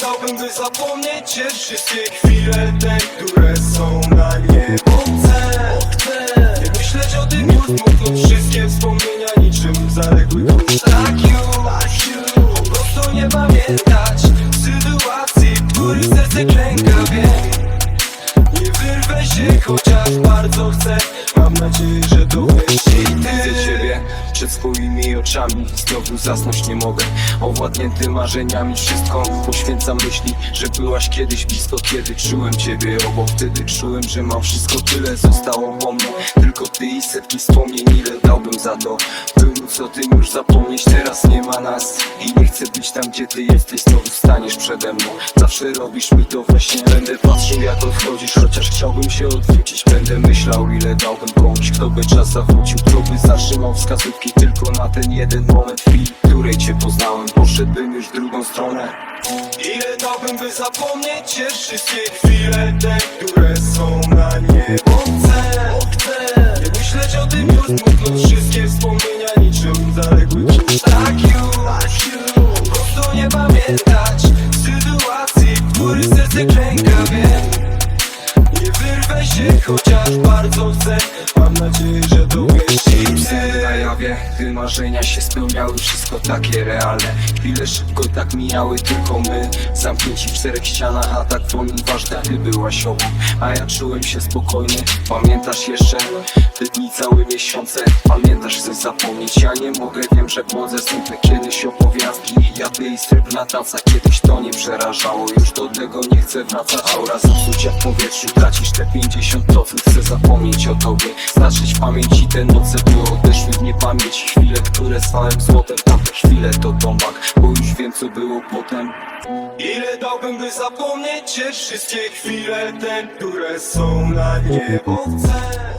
Dałbym by zapomnieć cię wszystkie chwile Te, które są na niebo Chcę, Nie myśleć o tym już Smutno wszystkie wspomnienia niczym zaległy kurz Tak you, po prostu nie pamiętać Sytuacji, w których serce klęka wiem. Nie wyrwę się, chociaż bardzo chcę. Mam nadzieję, że to przed swoimi oczami. Znowu zasnąć nie mogę. Owładnięty marzeniami Wszystko. Poświęcam myśli Że byłaś kiedyś blisko Kiedy czułem ciebie obok. Wtedy czułem, że mam wszystko Tyle zostało po mnie. Tylko ty i setki wspomnień Ile dałbym za to. By móc o tym już zapomnieć Teraz nie ma nas. I nie chcę być tam, gdzie ty jesteś Znowu staniesz przede mną. Zawsze robisz mi to we śnie Będę patrzył jak odchodzisz. Chociaż chciałbym się odwrócić Będę myślał ile dałbym komuś Kto by czas zawrócił Kto by zatrzymał wskazówki Tylko na ten jeden moment chwili w Której cię poznałem. Poszedłbym już w drugą stronę. Ile dałbym by zapomnieć cię Wszystkie chwile te, które są na niebo Chcę, myśleć o tym już Smutno wszystkie wspomnienia Niczym zaległy krzyż Tak you, po prostu nie pamiętać Sytuacji, w których serce klęka Wiem, nie wyrwę się, chociaż bardzo chcę. Mam nadzieję, że to wiesz i psy Na jawie, gdy marzenia się spełniały Wszystko takie realne. Chwile szybko tak mijały, tylko my. Zamknięci w czterech ścianach, a tak wolno ważna Ty byłaś obok, a ja czułem się spokojny Pamiętasz jeszcze te dni, całe miesiące? Pamiętasz, chcę zapomnieć, ja nie mogę. Wiem, że błądzę smutne kiedyś opowiastki. Ja ty i srebrna taca, kiedyś to nie przerażało. Już do tego nie chcę wracać. Aura zepsucia w powietrzu, tracisz te 50% Chcę zapomnieć o tobie, znaczyć w pamięci te noce By odeszły w niepamięć Chwile, które stałem złotem. Tamte chwile to tombak, bo już wiem co było potem. Ile dałbym by zapomnieć cię Wszystkie chwile te, które są na niebo Chcę